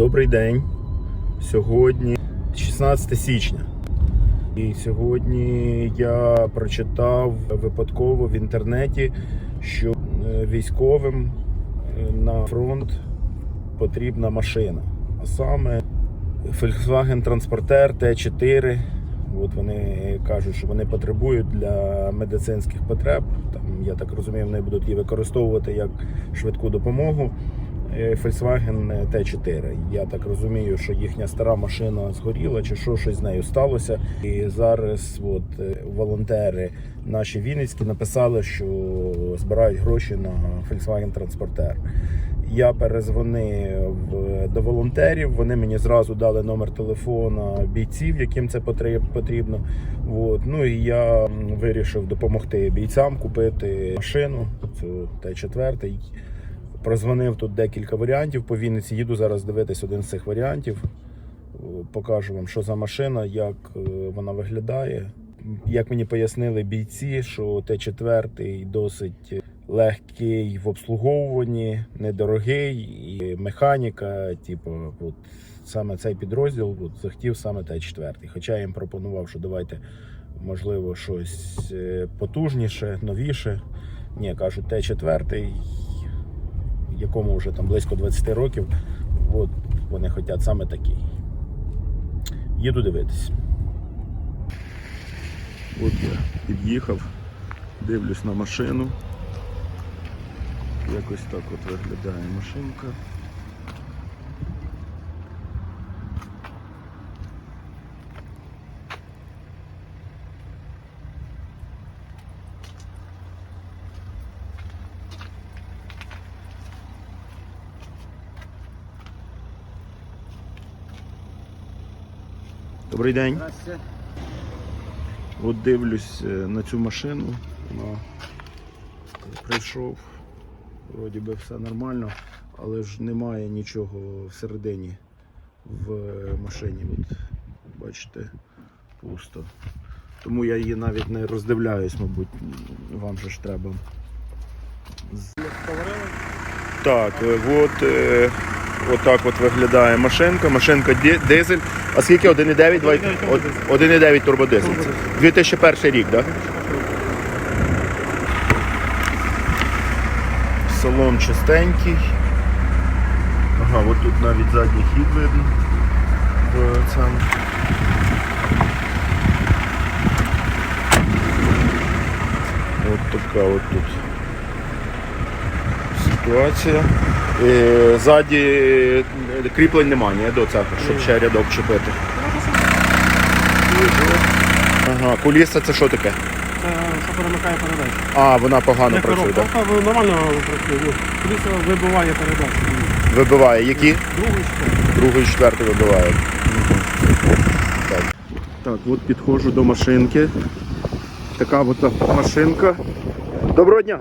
Добрий день. Сьогодні 16 січня. І сьогодні я прочитав випадково в інтернеті, що е, військовим е, на фронт потрібна машина. А саме Volkswagen Transporter T4. От вони кажуть, що вони потребують для медицинських потреб. Там, я так розумію, вони будуть її використовувати як швидку допомогу. Е, Volkswagen T4. Я так розумію, що їхня стара машина згоріла, чи що щось з нею сталося. І зараз от, е, волонтери наші Вінницькі написали, що збирають гроші на Volkswagen Transporter. Я перезвонив до волонтерів. Вони мені зразу дали номер телефона бійців, яким це потрібно. От. Ну і я вирішив допомогти бійцям купити машину. Цю Т4. Прозвонив тут декілька варіантів по Вінниці. Їду зараз дивитись один з цих варіантів. Покажу вам, що за машина, як е, вона виглядає. Як мені пояснили бійці, що Т4 досить легкий в обслуговуванні, недорогий, і механіка, типу, от саме цей підрозділ от, захотів саме Т4. Хоча я їм пропонував, що давайте, можливо, щось е, потужніше, новіше. Ні, кажуть, Т4, якому вже там близько 20 років, от вони хочуть саме такий. Їду дивитись. От я під'їхав, дивлюсь на машину. Якось так от виглядає машинка. Добрий день. От дивлюсь е, на цю машину. Вона прийшов, вроді би все нормально, але ж немає нічого всередині в машині. От, бачите, пусто. Тому я її навіть не роздивляюсь, мабуть, вам же ж треба. Так, е, от, е, отак от виглядає машинка. Машинка дизель. А скільки? 1,9? 1,9 турбодизель. Це 2001 рік, так? Да? Салон чистенький. Ага, от тут навіть задній хід видно. В цьому. От така от тут ситуація. Е, Ззаді е, кріплень немає, ні, до цього, щоб ще рядок чепити. Ага, куліса це що таке? Це що перемикає передачу. А, вона погано Як працює, так? коробка нормально працює. Ну, вибиває передачу. Вибиває. Які? Другий що? Другий, четвертий вибиває. Так. так, от підходжу до машинки. Така от машинка. Доброго дня!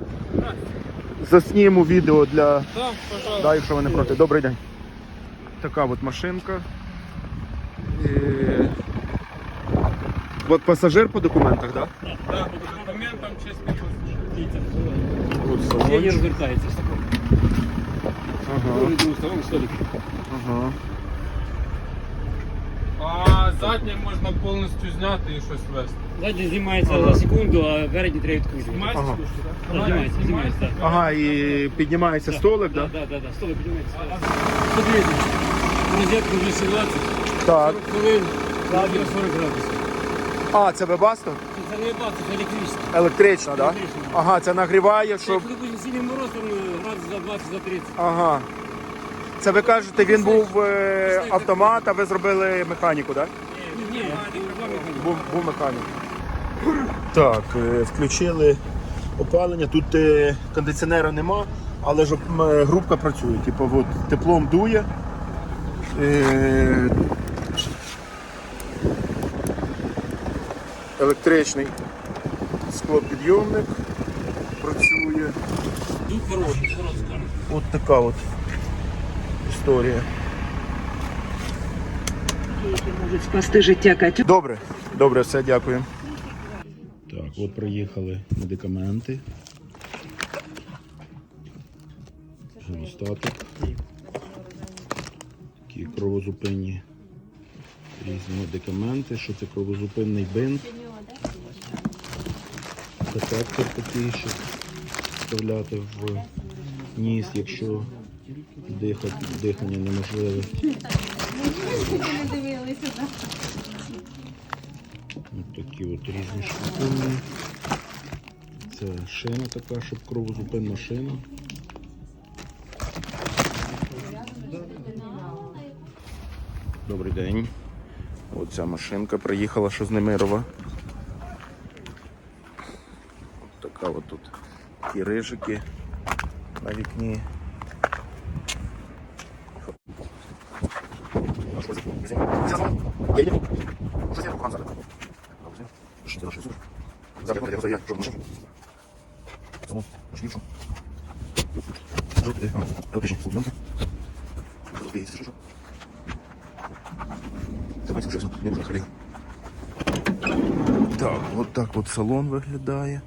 Засніму відео для. Так. Да, якщо ви не проти. Добрий день. Така от машинка. І... От пасажир по документах, так? Да? Так, по документам не салончик. розвертається. Ага, ага. А заднє можна повністю зняти і щось вести. Задній знімається Ага. за секунду, а передній треба відкрити. Знімається Ага. так? Знімається, знімається, так. Ага, і піднімається столик, так? Так, так, так, столик піднімається. Подивіться, розетку вже 17, Так. 40 хвилин, радіо 40 градусів. А, це вебасто? Це не бат, це електричне. Електрична, так? Електрична. Ага, це нагріває, Щоб... щоб. Коли буде сильний мороз, там е, градус за 20, за 30. Ага. Це ви кажете, він був е, автомат, а ви зробили механіку, так? Був, був механік. Так, е, включили опалення. Тут е, кондиціонера нема, але ж м, е, грубка працює. Типу, от, теплом дує. Е, електричний склопідйомник працює. Дух хороший, хороший. От така от історія. можуть спасти життя Катю. Добре, добре, все, дякую. Так, от приїхали медикаменти. Живостатик. Такі кровозупинні різні медикаменти. Що це кровозупинний бинт. Детектор такий, щоб вставляти в ніс, якщо дихати, дихання неможливе. Ось такі от різні штуки. Це шина така, щоб кровозупинна шина. Добрий день. Оця машинка приїхала, що з Немирова. Така от тут ті рижики на вікні. Так, от так от салон виглядає.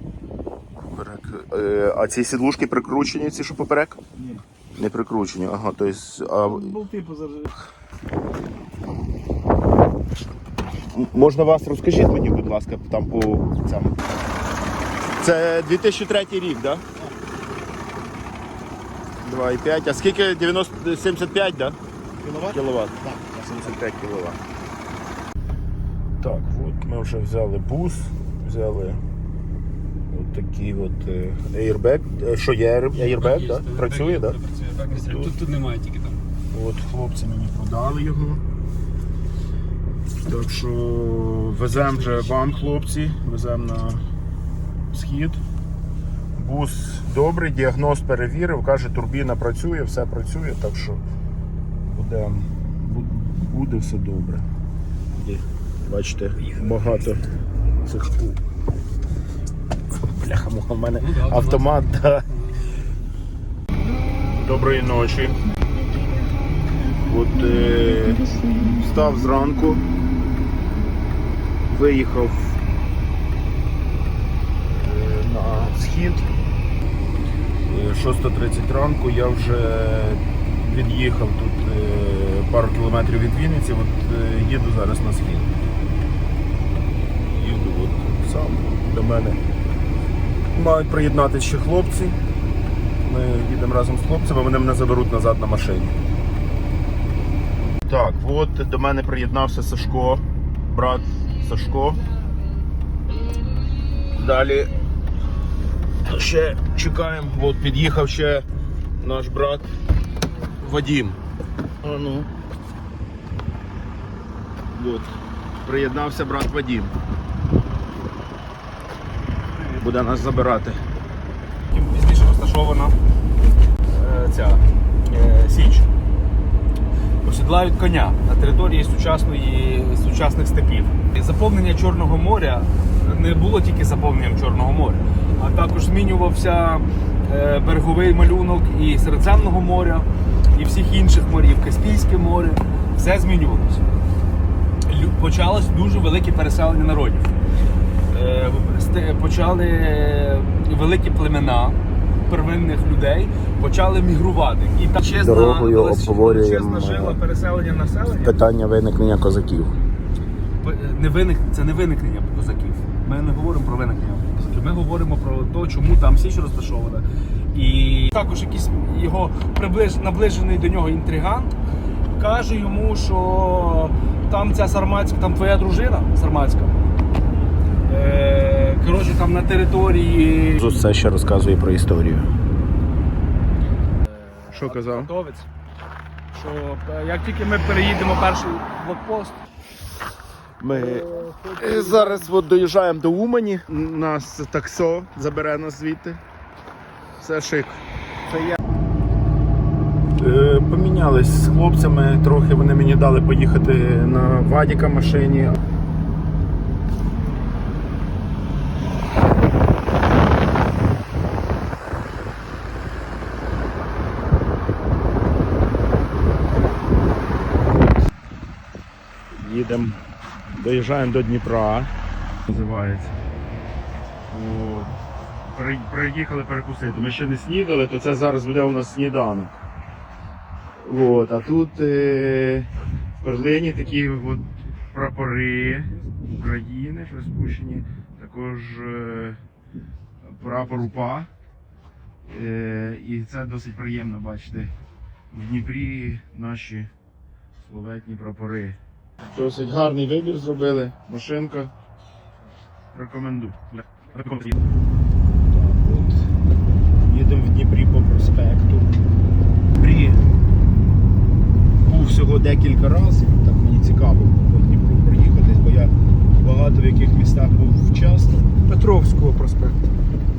Поперек. Е, а ці сідлушки прикручені, ці що поперек? Ні. Не прикручені, ага, то есть, а, Болти позаржали. можна вас розкажіть мені, будь ласка, там по цьому. Це 2003 рік, так? Да? 2,5. А скільки 90, 75, да? Кіловат? Кіловат? Так. 75 кіловат. Так, от ми вже взяли бус, взяли от такий от е, airbag. Е, Що є air- airbag, да? Працює, так? Да? Працює. Тут, тут немає тільки там. От хлопці мені продали його. Так що веземо вже вам, хлопці, веземо на схід. Бус добрий, діагноз перевірив, каже, турбіна працює, все працює, так що буде, буде все добре. Бачите, багато цих. Бляха, у мене Ну автомат. Да. Доброї ночі. От е, встав зранку, виїхав е, на схід. Е, 6.30 ранку я вже від'їхав тут е, пару кілометрів від Вінниці, от е, їду зараз на схід. Сам до мене. Мають приєднатися ще хлопці. Ми їдемо разом з хлопцями, вони мене заберуть назад на машині. Так, от до мене приєднався Сашко, брат Сашко. Далі ще чекаємо, от під'їхав ще наш брат Вадім. А ну. От. Приєднався брат Вадім. Буде нас забирати. Пізніше розташована е, ця е, січ. Осідлають коня на території сучасної, сучасних степів. Заповнення Чорного моря не було тільки заповненням Чорного моря, а також змінювався е, береговий малюнок і Середземного моря, і всіх інших морів, Каспійське море. Все змінювалося. Почалось дуже велике переселення народів. Е, почали е, великі племена первинних людей почали мігрувати. І та величезна, Дорогою обговорюємо, жила переселення населення. Питання виникнення козаків. Не виник, це не виникнення козаків. Ми не говоримо про виникнення козаків. Ми говоримо про те, чому там Січ розташована. І також якийсь його приближ, наближений до нього інтригант каже йому, що там ця сарматська, там твоя дружина сарматська. Е, коротше, там на території Все ще розказує про історію. Що казав? готовець. Що е, як тільки ми переїдемо перший блокпост, Ми е, зараз от доїжджаємо до Умані. Нас таксо забере нас звідти. Все шик. Це я. Помінялись з хлопцями, трохи вони мені дали поїхати на Вадіка машині. Їдемо, доїжджаємо до Дніпра. Називається. О, приїхали перекусити. Ми ще не снідали, то це зараз буде у нас сніданок. От, а тут е, в перлині такі от прапори України приспущені, також е, прапор УПА. Е, і це досить приємно бачити. В Дніпрі наші славетні прапори. Досить гарний вибір зробили. Машинка. Рекомендую. Їдемо в Дніпрі по проспекту. Дніпрі був всього декілька разів. Так мені цікаво по Дніпру проїхатись, бо я багато в яких містах був вчасно. Петровського проспекту.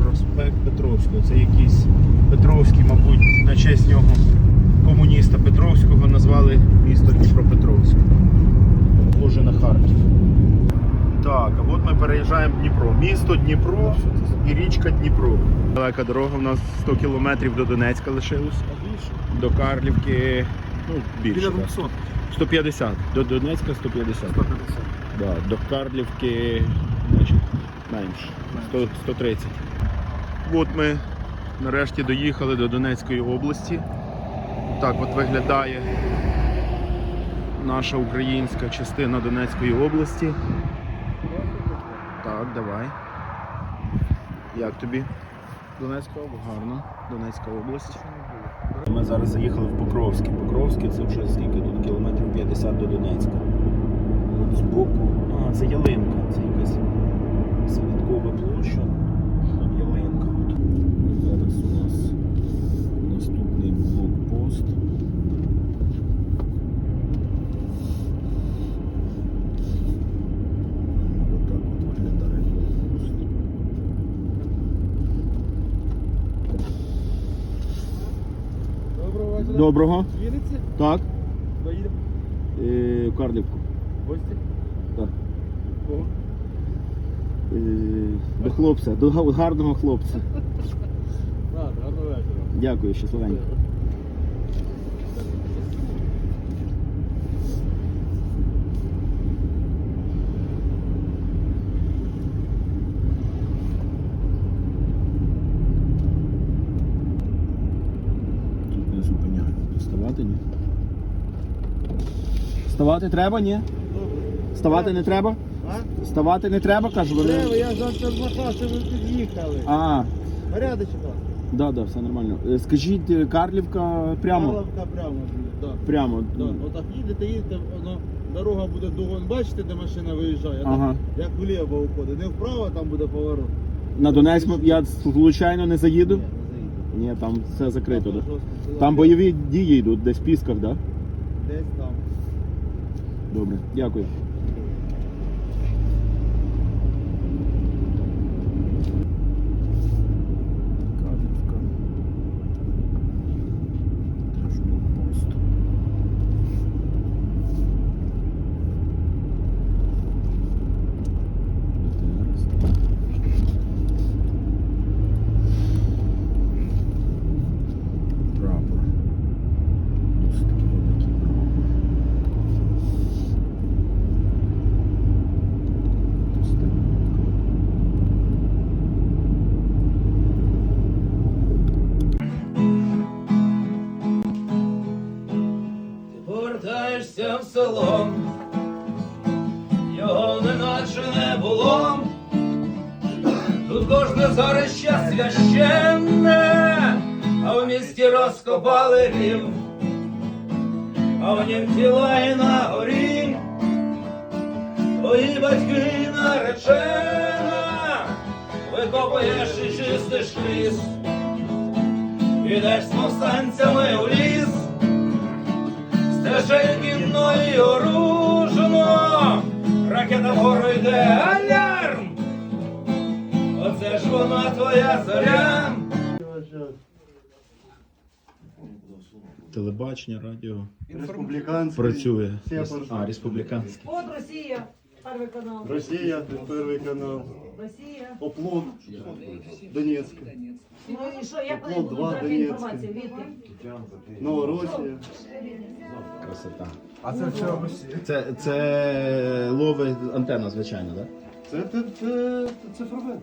Проспект Петровського. Це якийсь Петровський, мабуть, на честь нього комуніста Петровського назвали місто Дніпропетровськ. Боже на Харків. Так, а от ми переїжджаємо Дніпро. Місто Дніпро і річка Дніпро. Далека дорога у нас 100 кілометрів до Донецька лишилось. До Карлівки. Ну, більше. Біля 200. 150. До Донецька 150. 150. Да, до Карлівки значить, менше. 100, 130. От ми нарешті доїхали до Донецької області. Так от виглядає наша українська частина Донецької області. Так, давай. Як тобі? Донецька область? Гарно. Донецька область. Ми зараз заїхали в Покровське. Покровське це вже скільки тут кілометрів 50 до Донецька. От збоку. А, це ялинка. Це якась святкова площа. Там ялинка. От. Зараз у нас наступний блокпост. Отак от виглядає блокпост. Доброго. Вінниці? Так. Доїдемо. Е, в Карлівку. Гості? Так. Кого? Е, до хлопця, до гарного хлопця. Так, гарного вечора. Дякую, щасливенько. Тут не зупиняю. Вставати ні. Вставати треба, ні? Вставати не треба? А? Вставати не треба, кажу, вони. Треба, я завтра змахав, що ви під'їхали. А, Порядочок. да, да, все нормально. Е, Скажіть, е, Карлівка прямо? Павловка прямо так. Прямо. Да. Отак їдете, їдете, воно, дорога буде дугон. Бачите, де машина виїжджає? Ага. Як вліво уходить. Не вправо, там буде поворот. На Донецьк я случайно не заїду? Ні. Ні, там все закрито. Там Да? Там бойові дії йдуть, десь в Пісках, да? Десь там. Добре, дякую. Повертаєшся в село, його неначе не було. Тут кожне зорище священне, а в місті розкопали рів, а в нім тіла і на горі, твої батьки наречена, викопуєш і чистиш ліс, ідеш з повстанцями у ліс. Стежинки і оружно, ракета вгору йде алярм. Оце ж вона твоя зоря. Телебачення, радіо Республиканский. працює. А, республіканське. От Россия, первый канал. Россия, Первый канал. Росія. Оплот. Донецьк. Ну і що, як вони Оплот будуть два, брати Донецьк. інформацію? Відки? Новороссия. Красота. А це все Росія? Це, це лови антенна, звичайно, так? Це, це, це цифрове.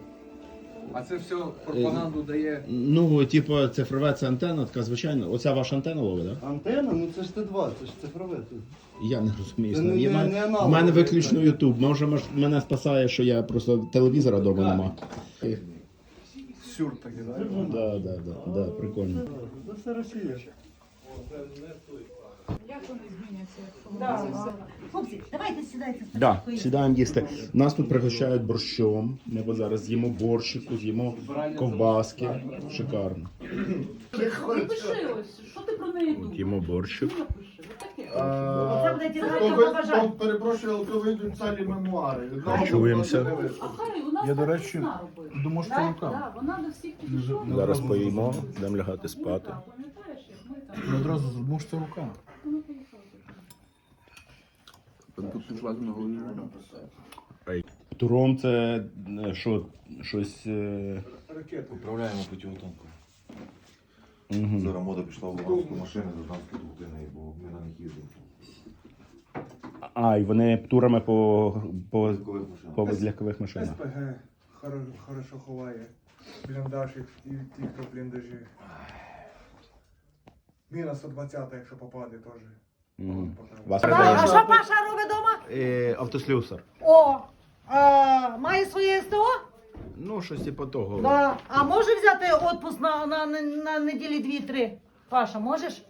А це все пропаганду дає. Ну, типу, цифрове це антенна, така звичайна. Оця ваша антенна ловить, так? Антенна, ну це ж Т2, це ж цифрове. Я не розумію. Це не- не- не в аналог. мене виключно Ютуб. Може, мож- мене спасає, що я просто телевізора вдома нема. Сюр такий, так? Да, да, да, да, прикольно. Це все Росія. Хлопці, давайте сідайте. Да, сідаємо їсти. Нас тут пригощають борщом. Ми от зараз з'їмо борщику, з'їмо ковбаски. Шикарно. Напиши ось, що ти про неї думаєш? Їмо борщик. Це буде дізнатися побажання. перепрошую, але то вийдуть цілі мемуари. Чуємося. А хай, у нас Я, до так речі, весна робила. Думав, що Да? рука. Да, вона до всіх підійшла. Зараз поїмо, будемо лягати спати. Я одразу думав, це рука. Ну. Туром це що, щось. е, Управляємо путівотонкою. мгм. Зараз мода пішла в луганську машини з луганської двохтини, бо ми на них їздимо. А, і вони турами по, по, по легкових машинах. СПГ хорошо ховає. Бліндажик і ті, хто бліндажі. Міна 120, якщо попаде теж. Мгм. Вас А, а що Паша робить вдома? е, автослюсар. О, а, має своє СТО? Ну, щось типу того. Да. А може взяти відпуск на, на, на, на неділі дві-три? Паша, можеш?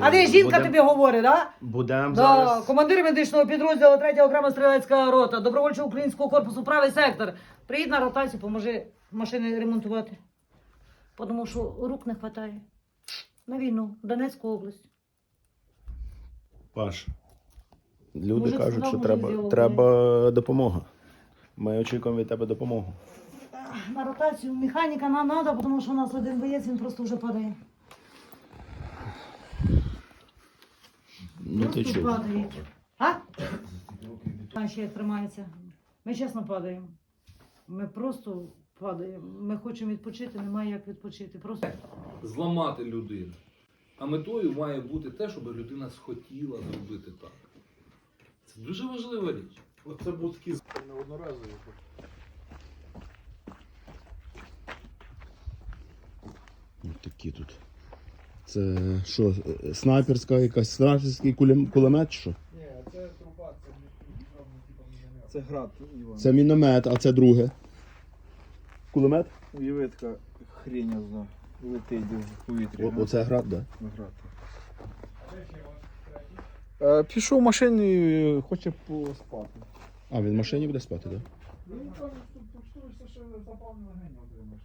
А де жінка Будем- тобі говорить, да? Будемо Да, зараз. командир медичного підрозділу 3 окрема стрілецька рота, добровольчого українського корпусу, правий сектор. Приїдь на ротацію, поможи машини ремонтувати. Тому що рук не вистачає. На війну, Донецьку область. Паш. Люди Мужик кажуть, сказав, що треба, треба допомога. Ми очікуємо від тебе допомогу. На ротацію механіка нам треба, тому що у нас один боєць, він просто вже падає. Ну ти Просто падає. А? А ще як тримається. Ми чесно падаємо. Ми просто падаємо. Ми хочемо відпочити, немає як відпочити. Просто Зламати людину. А метою має бути те, щоб людина схотіла зробити так. Це дуже важлива річ. Оце був такий неодноразовий. Ось такі тут. Це що, снайперська якась снайперський кулем- кулемет чи що? Ні, це труба, це не Це град, Іван. Це міномет, а це друге. Кулемет? Уяви така хрень, я знаю. Летить в повітрі. О, оце град, так? Да? грати. Е, Пішов в машині, хоче поспати. А, він в машині буде спати, так? Да? Він каже, що почуєшся, що запав на легені отримаєш.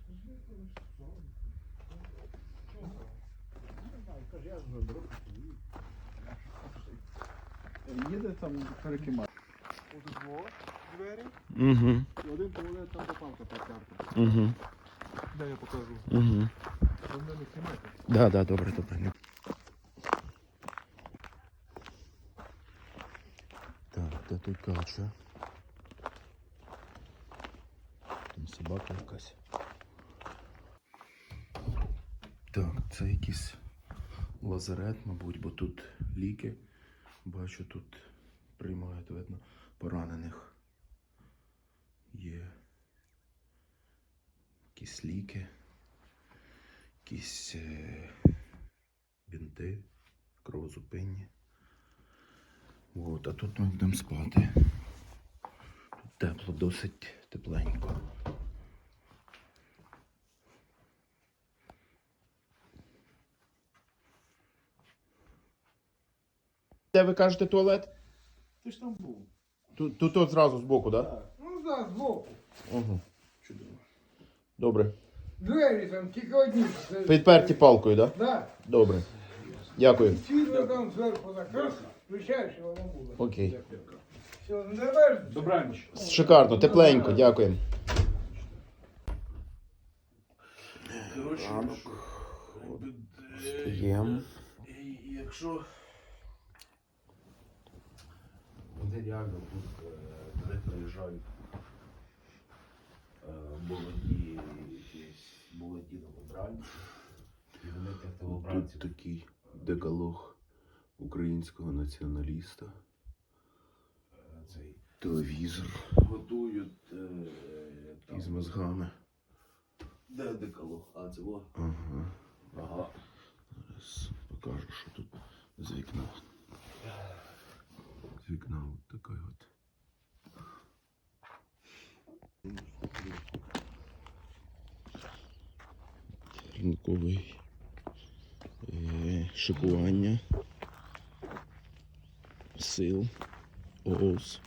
Їде там перекимає. Тут двох двері, Угу. і один туалет там попавка по карті. Угу. Дай я покажу. Угу. Да, да, добре, добре. Так, де тут кача? Там собака якась. Так, це якийсь лазарет, мабуть, бо тут ліки. Бачу, тут приймають, видно, поранених. Є якісь ліки якісь е, бінти, кровозупинні. От, а тут ми будемо спати. Тут тепло, досить тепленько. Де ви кажете туалет? Ти ж там був. Тут, тут от зразу збоку, так? Да? Ну так, збоку. Угу. Добре. Двері там тільки одні. Підперті палкою, так? Да? Так. Добре. Дякую. Світло там зверху закрив, включаєш і воно буде. Окей. Все, не давай. Добраніч. Шикарно, тепленько, дякуємо. Встаємо. Якщо вони реально тут е, туди приїжджають е, молоді, якісь молоді новобранці, і вони тих Тут такий декалог українського націоналіста. цей Телевізор готують е, там, із мозгами. Де деколог? А, це во. Ага. Ага. Зараз покажу, що тут з вікна. З вікна от така от. Ранковий е, шикування сил ООС.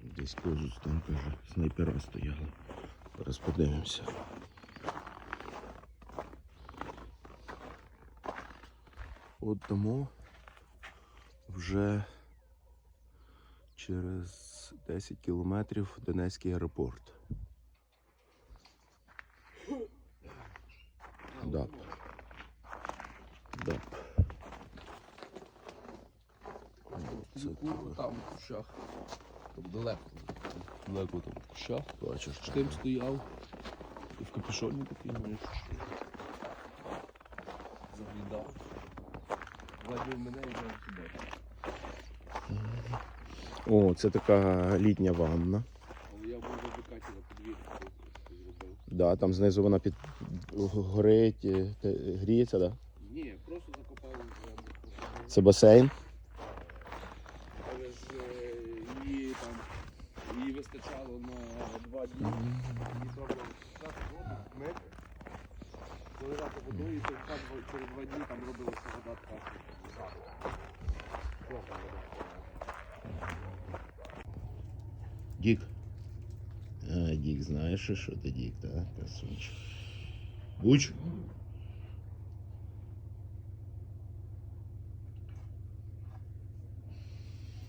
Десь позу там каже, снайпера стояли. Зараз подивимося. От тому вже через 10 кілометрів Донецький аеропорт. ДАП. ДАП. Це. Там в кущах. Там далеко. Далеко там в кущах. Бачиш, Штим стояв. І в капюшоні такий, знаєш. Заглядав. Гладив мене і взяв сюди. О, це така літня ванна. Я був викаті на подвір'ї зробив. Да, там знизу вона під горить, е, те- гріється, да? Ні, просто закопав. Це басейн. Але ж е, її там її вистачало на два дні. Її треба вистачати воду, мити, заливати водою, і через два- через два дні там робилася вода така. Плохо вода. Дік. А, Дік, знаєш, що- ти Дік, так? Красунчик. Буч?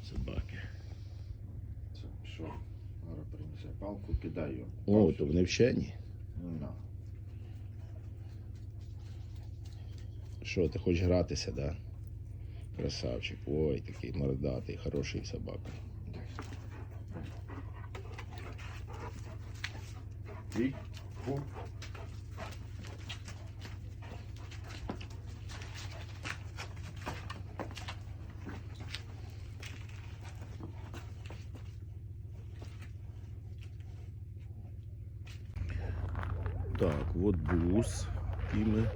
Собаки. Що? Зараз принесе палку, кидаю. О, то вони вчені. Ну. Що, ти хочеш гратися, да? Красавчик. Ой, такий мордатий, хороший собака. І? Фу. Так, от бус, який ми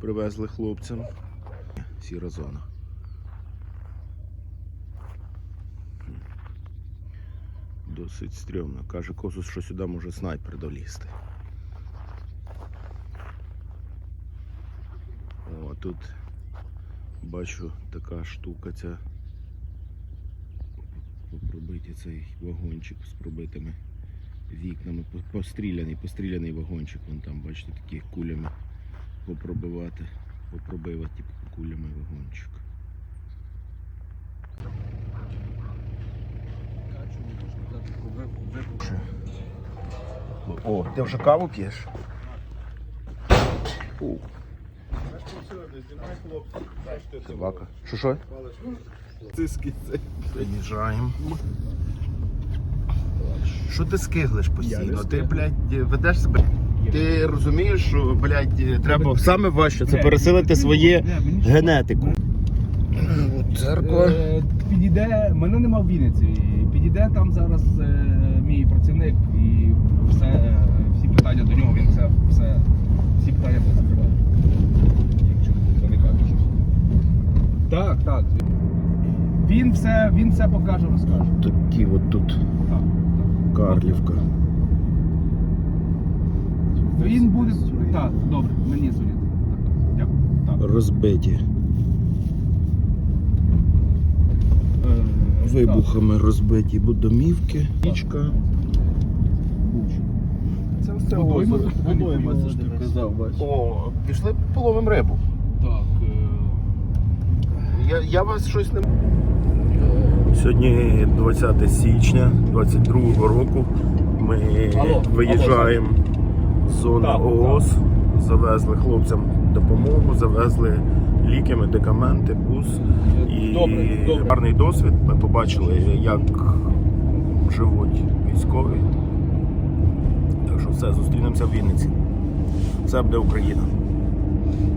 привезли хлопцям. Сіра зона. Досить стрьомно. Каже Косус, що сюди може снайпер долізти. О, тут бачу така штука ця. Пробиті цей вагончик з пробитими вікнами. Постріляний, постріляний вагончик. Вон там, бачите, такі кулями попробивати, попробивати кулями вагончик. О, ти вже каву п'єш? Собака. Що що? Циски. Приїжджаємо. Що ти скиглиш постійно? Ти, блядь, ведеш себе. Ти розумієш, що, блядь, треба саме важче це пересилити своє генетику. Церква. Е, Підійде, мене нема в Вінниці. Підійде там зараз е, мій працівник і все, всі питання до нього, він все, все всі питання буде закривати. Якщо виникати щось. Так, так. Він все, він все покаже, розкаже. Такі от тут Так, так. Карлівка. Він буде. Так, добре, мені дзвонять. Так, дякую. Так. Розбиті. Вибухами розбиті домівки. Річка. Це все водойма. Водойма, це ж ти казав, бачиш. О, пішли половим рибу. Так. Я, я вас щось не. Сьогодні 20 січня 22 року. Ми Алло, виїжджаємо з зони Так, ООС. Завезли хлопцям допомогу, завезли ліки, медикаменти, Добре, добре. гарний досвід. Ми побачили, як живуть військові. Так що все, зустрінемося в Вінниці. Це буде Україна.